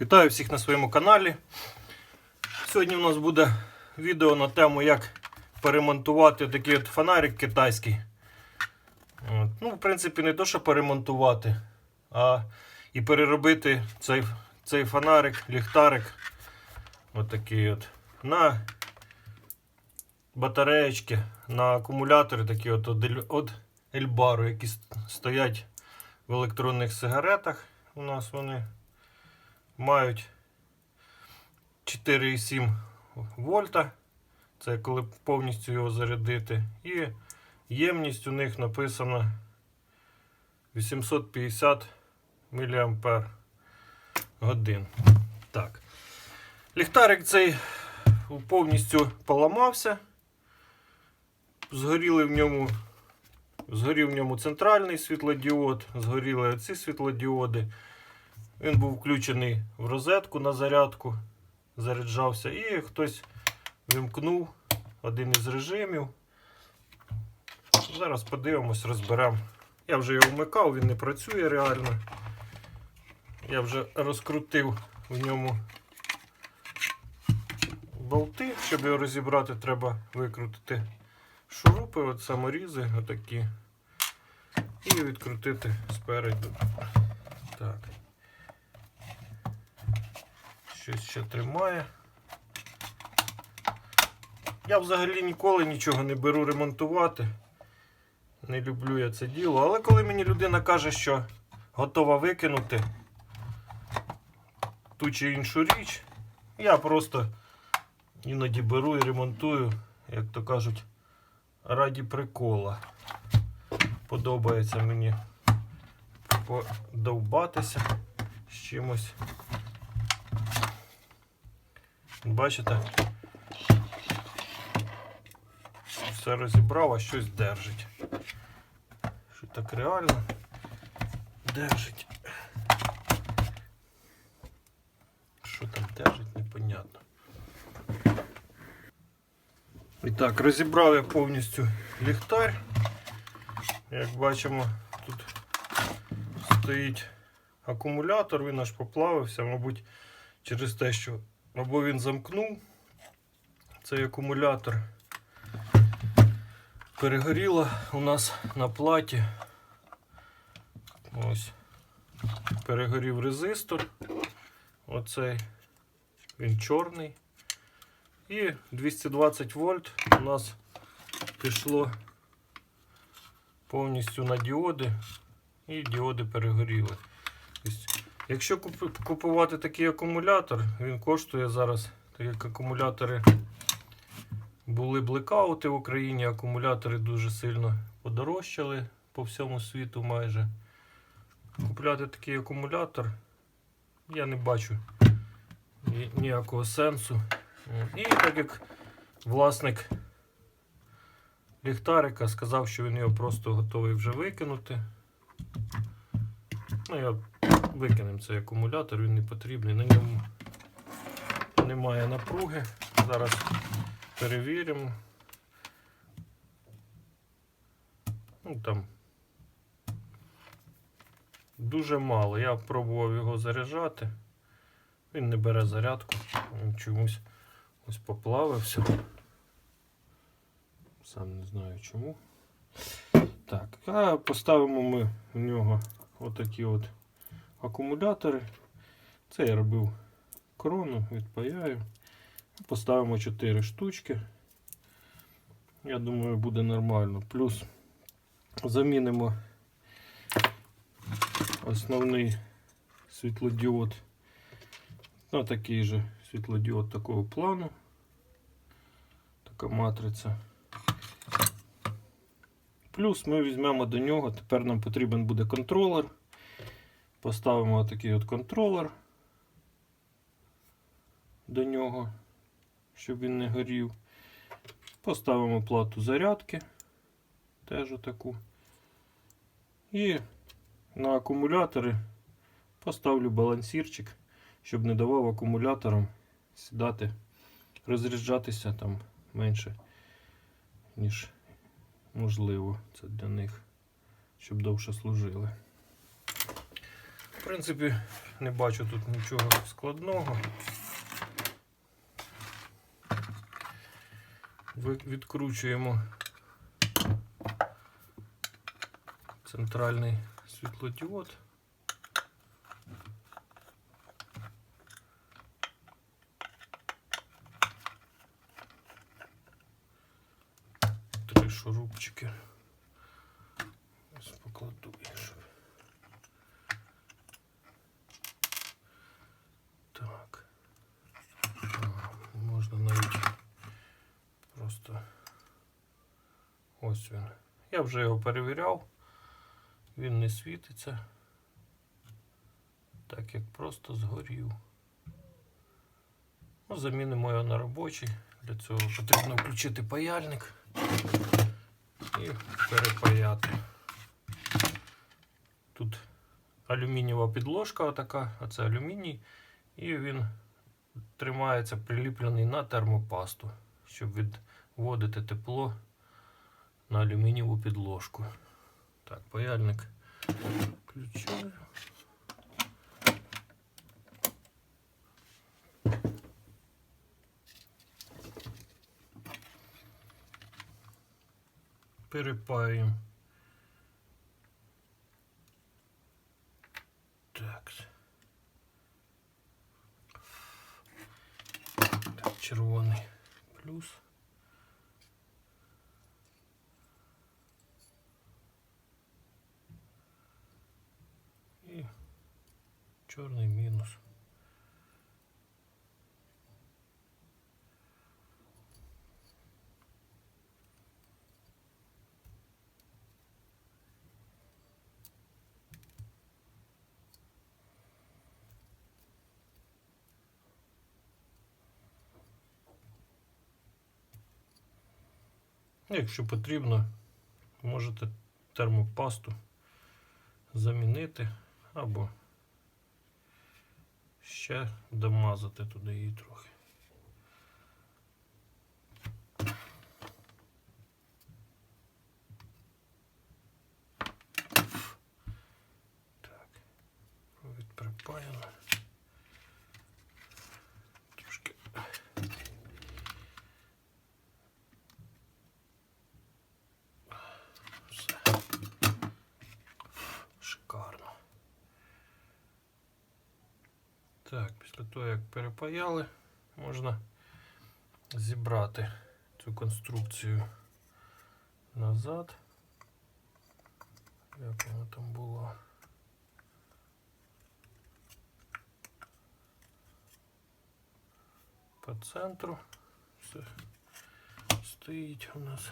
Вітаю всіх на своєму каналі. Сьогодні у нас буде відео на тему, як перемонтувати такий от фонарик китайський. От. Ну, в принципі, не то, що перемонтувати, а і переробити цей, цей фонарик, ліхтарик. Отакий от. На батареечки, на акумулятори такі от від Ельбару, які стоять в електронних сигаретах. У нас вони мають 4,7 вольта. Це коли повністю його зарядити. І ємність у них написана 850 мА годин. Так. Ліхтарик цей повністю поламався. Згоріли в ньому. Згорів в ньому центральний світлодіод, згоріли оці світлодіоди. Він був включений в розетку на зарядку, заряджався, і хтось вимкнув один із режимів. Зараз подивимось, розберемо. Я вже його вмикав, він не працює реально. Я вже розкрутив в ньому болти. Щоб його розібрати, треба викрутити шурупи, от саморізи, отакі. І відкрутити спереду. Так. Щось ще тримає. Я взагалі ніколи нічого не беру ремонтувати. Не люблю я це діло. Але коли мені людина каже, що готова викинути ту чи іншу річ, я просто іноді беру і ремонтую, як то кажуть, раді прикола. Подобається мені подовбатися з чимось. Бачите? Все розібрав, а щось держить. Що так реально держить. Що там держить, непонятно. І так, розібрав я повністю ліхтар. Як бачимо, тут стоїть акумулятор, він аж поплавився, мабуть, через те, що або він замкнув цей акумулятор. Перегоріло у нас на платі. Ось. Перегорів резистор. Оцей. Він чорний. І 220 вольт у нас пішло повністю на діоди. І діоди перегоріли. Тобто, Якщо купувати такий акумулятор, він коштує зараз, так як акумулятори були блекаути в Україні, акумулятори дуже сильно подорожчали по всьому світу майже. Купляти такий акумулятор я не бачу ніякого сенсу. І так як власник ліхтарика сказав, що він його просто готовий вже викинути. Ну, я викинемо цей акумулятор, він не потрібний. На ньому немає напруги. Зараз перевіримо. Ну, там дуже мало. Я пробував його заряджати. Він не бере зарядку. Він чомусь ось поплавився. Сам не знаю чому. Так, а поставимо ми в нього отакі от акумулятори. Це я робив крону, відпаяю. Поставимо 4 штучки. Я думаю, буде нормально. Плюс замінимо основний світлодіод на такий же світлодіод такого плану. Така матриця. Плюс ми візьмемо до нього, тепер нам потрібен буде контролер. Поставимо такий от контролер до нього, щоб він не горів. Поставимо плату зарядки, теж отаку. І на акумулятори поставлю балансірчик, щоб не давав акумуляторам сідати, розряджатися там менше, ніж можливо. Це для них, щоб довше служили. В принципі, не бачу тут нічого складного. Відкручуємо центральний світлодіод. Три шурупчики. Ось покладу їх, щоб. Так. А, Можна навіть просто ось він. Я вже його перевіряв. Він не світиться. Так як просто згорів. Ну, замінимо його на робочий. Для цього потрібно включити паяльник і перепаяти. Тут алюмінієва підложка така, а це алюміній, і він тримається приліплений на термопасту, щоб відводити тепло на алюмінієву підложку. Так, паяльник включаю. Перепаюємо. Так. Так, червоний плюс. І чорний мінус. Якщо потрібно, можете термопасту замінити або ще домазати туди її трохи. Так, провід припаяно. Трошки все. Шикарно. Так, після того, як можна зібрати цю конструкцію назад. Як вона там була? По центру все стоїть у нас.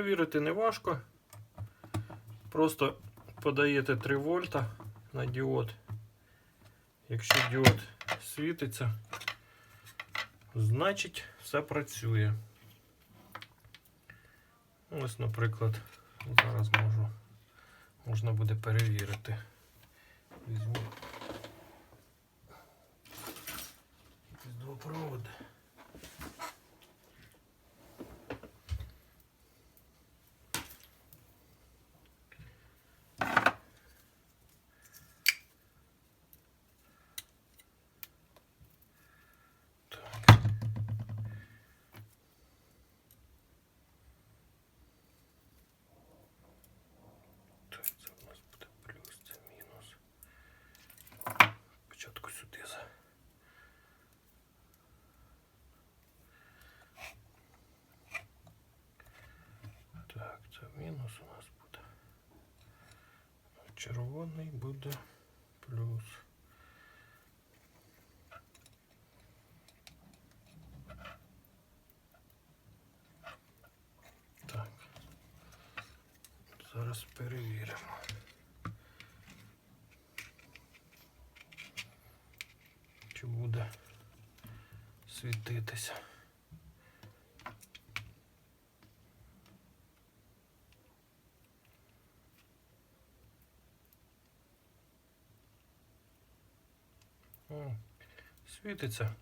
Перевірити не важко. Просто подаєте 3 вольта на діод. Якщо діод світиться, значить все працює. Ось, наприклад, зараз можу, можна буде перевірити. Візьму якийсь двопровод. Так, Так, це мінус у нас буде. Червоний буде плюс. Так. Зараз перевіримо. Чи буде світитися? Світиться.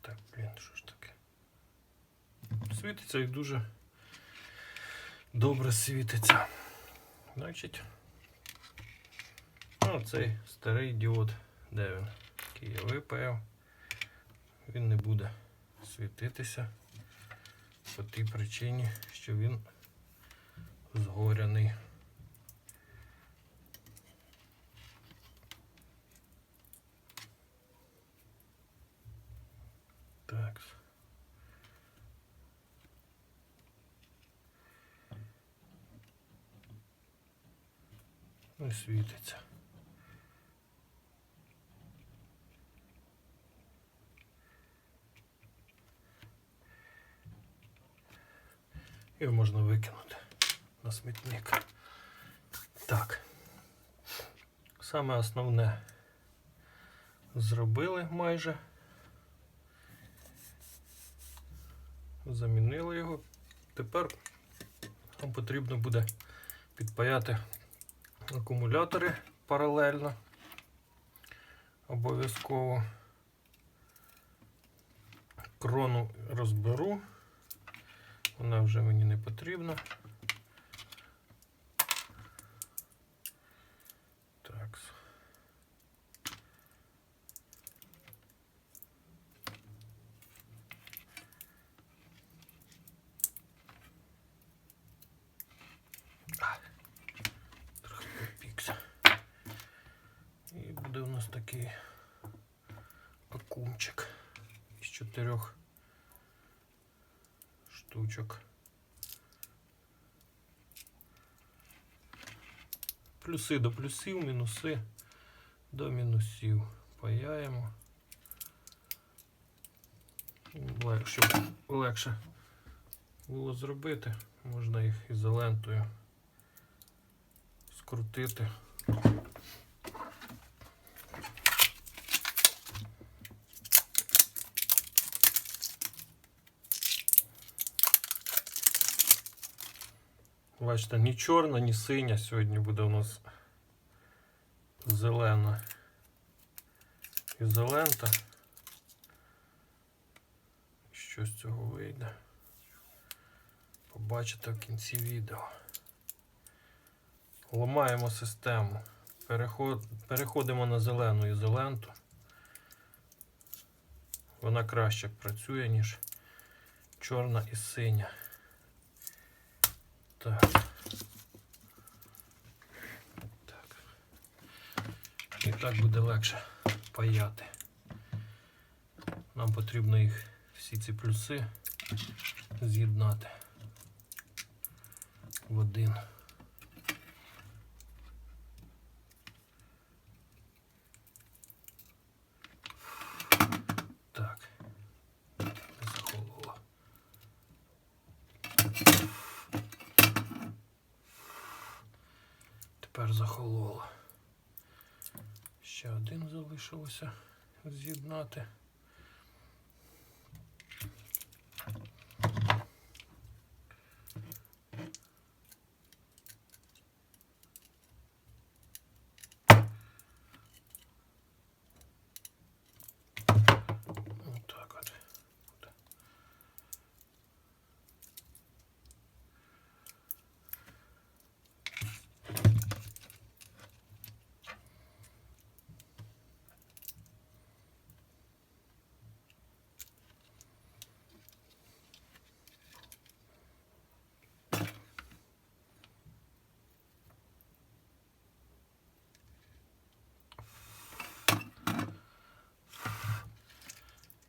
Так, блін, що ж таке? Світиться і дуже добре світиться. Значить, ну, цей старий діод, де він? Який я випаяв, він не буде світитися по тій причині, що він згоряний. Ну і світиться. Його можна викинути на смітник. Так. Саме основне зробили майже. Замінили його. Тепер нам потрібно буде підпаяти акумулятори паралельно. Обов'язково крону розберу. Вона вже мені не потрібна. Так. Трохи попікся. І буде у нас такий акумчик із чотирьох штучок. Плюси до плюсів, мінуси до мінусів. Паяємо. Щоб легше було зробити, можна їх ізолентою скрутити. Бачите, ні чорна, ні синя. Сьогодні буде у нас зелена ізолента. Що з цього вийде? Побачите в кінці відео. Ламаємо систему. Переход... Переходимо на зелену ізоленту. Вона краще працює, ніж чорна і синя. Так. Так. І так буде легше паяти. Нам потрібно їх всі ці плюси з'єднати в один. Так. Захололо. Тепер захололо. Ще один залишилося з'єднати. Отак от.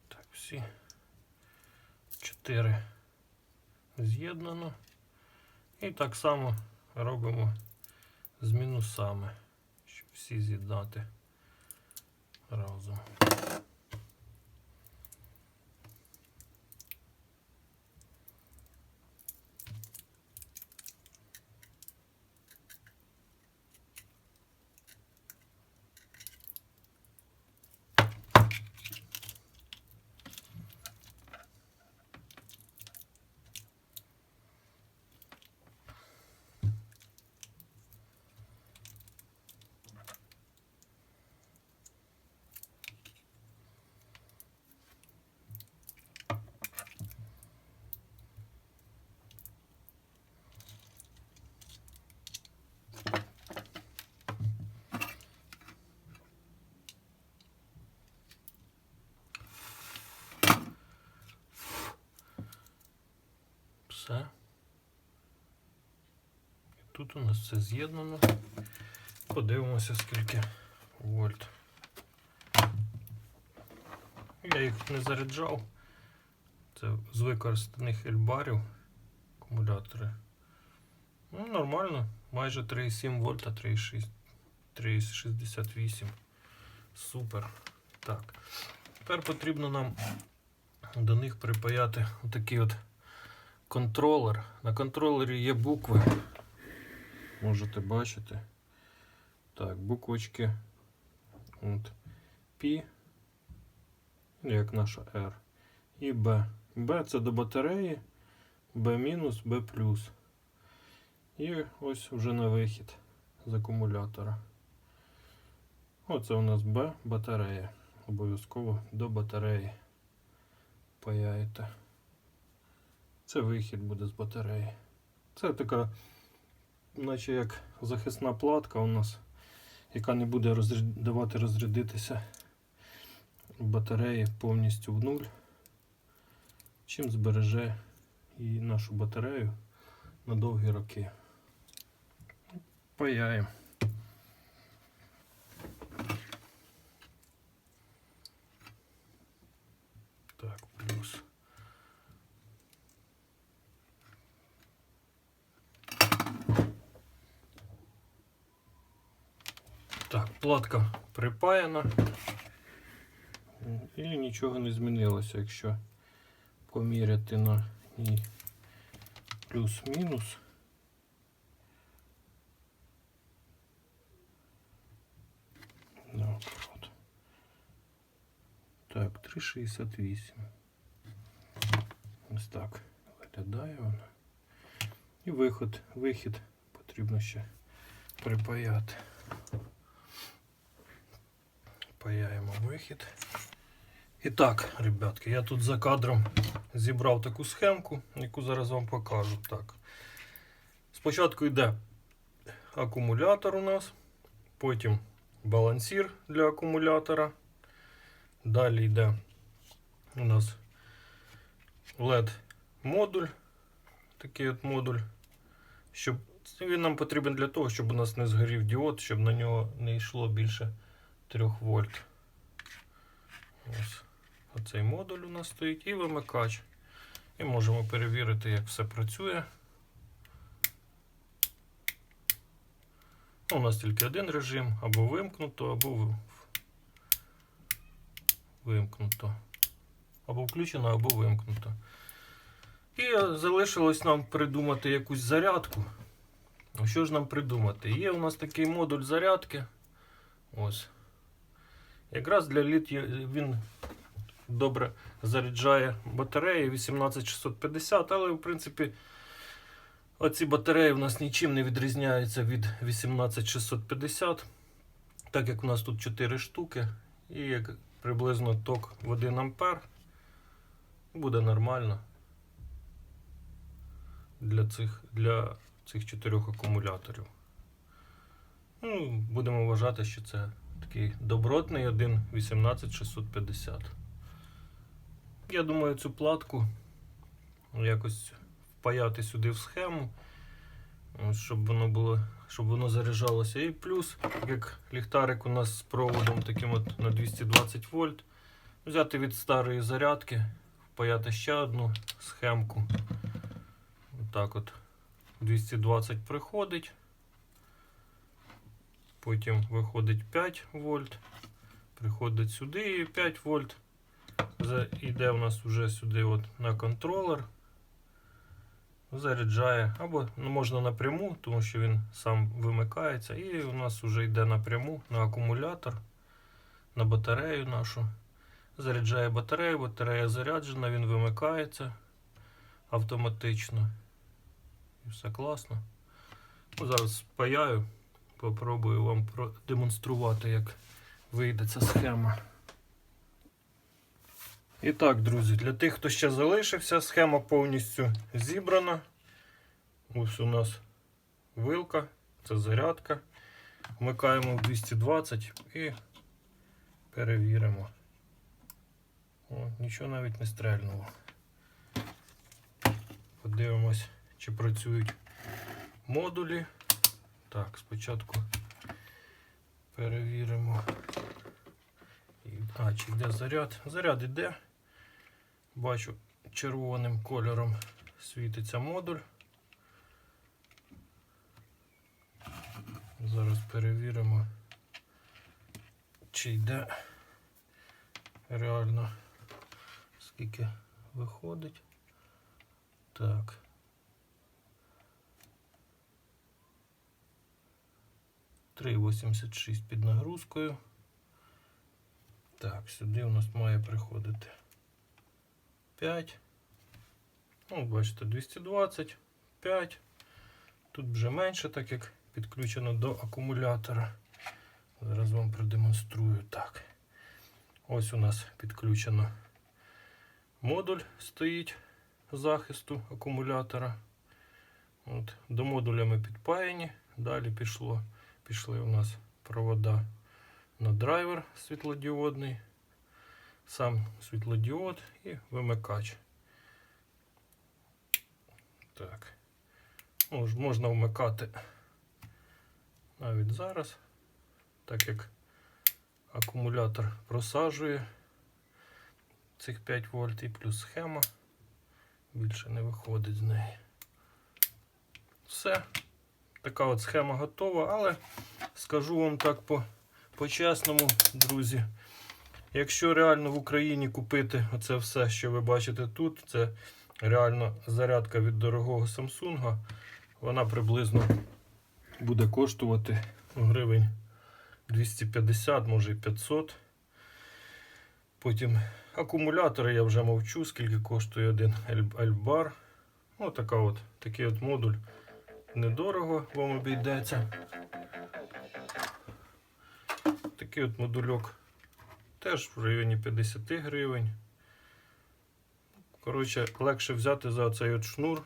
Так, всі чотири з'єднано. І так само робимо з мінусами, щоб всі з'єднати разом. Все. І тут у нас все з'єднано. Подивимося, скільки вольт. Я їх не заряджав. Це з використаних ельбарів акумулятори. Ну, нормально. Майже 3,7 вольта, 3,68. Супер. Так. Тепер потрібно нам до них припаяти отакий от контролер. На контролері є букви. Можете бачити. Так, буквочки. От. P, як наша R. І B. B це до батареї, B B. І ось вже на вихід з акумулятора. Оце у нас B батарея. Обов'язково до батареї паяєте. Це вихід буде з батареї. Це така, наче як захисна платка у нас, яка не буде давати розрядитися батареї повністю в нуль, чим збереже і нашу батарею на довгі роки. Паяємо. Так, плюс. Так, платка припаяна. І нічого не змінилося, якщо поміряти на ній плюс-мінус. Так, 3,68. Ось так виглядає вона. І виход, вихід потрібно ще припаяти. Паяємо вихід. І так, ребятки, я тут за кадром зібрав таку схемку, яку зараз вам покажу. Так. Спочатку йде акумулятор у нас, потім балансір для акумулятора. Далі йде у нас LED модуль. Такий от модуль. Щоб він нам потрібен для того, щоб у нас не згорів діод, щоб на нього не йшло більше 3 вольт. Ось. Оцей модуль у нас стоїть і вимикач. І можемо перевірити, як все працює. У нас тільки один режим, або вимкнуто, або вимкнуто. Або включено, або вимкнуто. І залишилось нам придумати якусь зарядку. Ну, Що ж нам придумати? Є у нас такий модуль зарядки. Ось. Якраз для літ він добре заряджає батареї 18650, але в принципі оці батареї у нас нічим не відрізняються від 18650, так як у нас тут 4 штуки і як приблизно ток в 1 ампер буде нормально для цих, для цих чотирьох акумуляторів. Ну, будемо вважати, що це такий добротний один 18650. Я думаю, цю платку якось впаяти сюди в схему, щоб воно було, щоб воно заряджалося. І плюс, як ліхтарик у нас з проводом таким от на 220 вольт, взяти від старої зарядки, впаяти ще одну схемку. Отак от 220 приходить. Потім виходить 5 вольт. Приходить сюди і 5 вольт. Йде у нас вже сюди от на контролер. Заряджає. Або ну, можна напряму, тому що він сам вимикається. І у нас вже йде напряму на акумулятор, на батарею нашу. Заряджає батарею, батарея заряджена, він вимикається автоматично. І все класно. Ну, зараз спаяю, попробую вам продемонструвати, як вийде ця схема. І так, друзі, для тих, хто ще залишився, схема повністю зібрана. Ось у нас вилка, це зарядка. Вмикаємо в 220 і перевіримо. О, нічого навіть не стрельнуло. Подивимось, чи працюють модулі. Так, спочатку перевіримо. А, чи йде заряд? Заряд йде. Бачу, червоним кольором світиться модуль. Зараз перевіримо, чи йде реально скільки виходить. Так. Три 86 під нагрузкою. Так, сюди у нас має приходити 5. Ну, бачите, 220, 5. Тут вже менше, так як підключено до акумулятора. Зараз вам продемонструю так. Ось у нас підключено модуль стоїть захисту акумулятора. От, до модуля ми підпаяні. Далі пішло, пішли у нас провода на драйвер світлодіодний, сам світлодіод і вимикач. Так. Можна вмикати навіть зараз, так як акумулятор просаджує цих 5 вольт і плюс схема. Більше не виходить з неї. Все. Така от схема готова, але скажу вам так по, по-чесному, друзі. Якщо реально в Україні купити оце все, що ви бачите тут, це реально зарядка від дорогого Samsung, вона приблизно буде коштувати гривень 250, може і 500. Потім акумулятори я вже мовчу, скільки коштує один Альбар. Ось така от, такий от модуль. Недорого вам обійдеться. Такий от модульок теж в районі 50 гривень. Коротше, легше взяти за цей от шнур,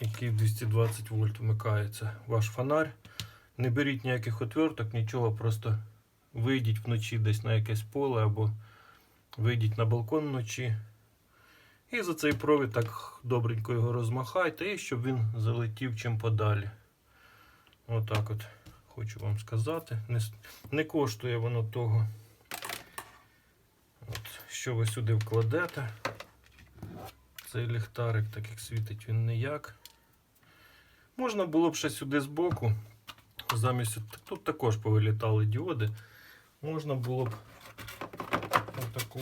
який 220 вольт вмикається. Ваш фонарь. Не беріть ніяких отверток, нічого, просто вийдіть вночі десь на якесь поле або вийдіть на балкон вночі. І за цей провід так добренько його розмахайте, і щоб він залетів чим подалі. Отак от хочу вам сказати. Не, не коштує воно того, от, що ви сюди вкладете. Цей ліхтарик, так як світить він ніяк. Можна було б ще сюди збоку. Замість тут також повилітали діоди. Можна було б отаку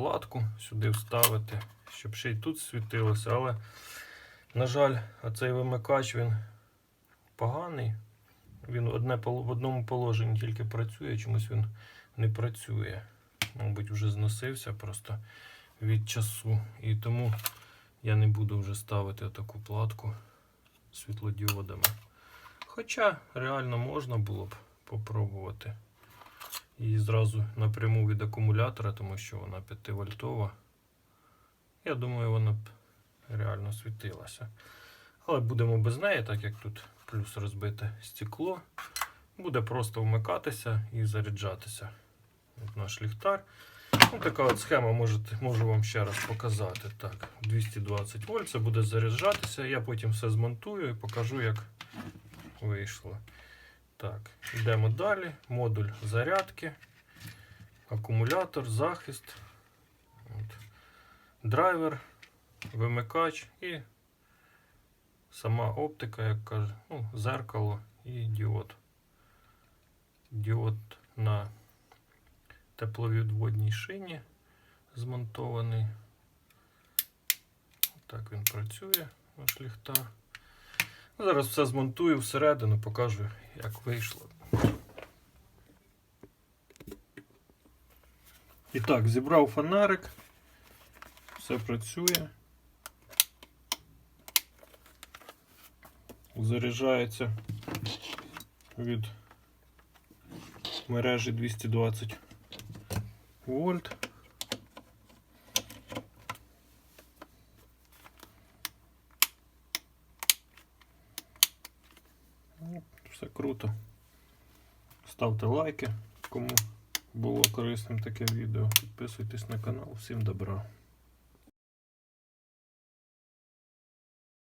платку сюди вставити, щоб ще й тут світилося, але, на жаль, цей вимикач він поганий. Він одне, в одному положенні тільки працює, чомусь він не працює. Мабуть, вже зносився просто від часу. І тому я не буду вже ставити таку платку світлодіодами. Хоча реально можна було б попробувати її зразу напряму від акумулятора, тому що вона 5 вольтова. Я думаю, вона б реально світилася. Але будемо без неї, так як тут плюс розбите стекло. Буде просто вмикатися і заряджатися. От наш ліхтар. Ну, така от схема можете, можу вам ще раз показати. Так, 220 вольт, це буде заряджатися. Я потім все змонтую і покажу, як вийшло. Так, йдемо далі. Модуль зарядки, акумулятор, захист, от, драйвер, вимикач і сама оптика, як каже, ну, зеркало і діод. Діод на тепловідводній шині змонтований. Так він працює, наш ліхтар. Зараз все змонтую всередину, покажу, як вийшло. І так, зібрав фонарик. Все працює. Заряджається від мережі 220 вольт. Ну, Все круто. Ставте лайки, кому було корисним таке відео. Підписуйтесь на канал. Всім добра.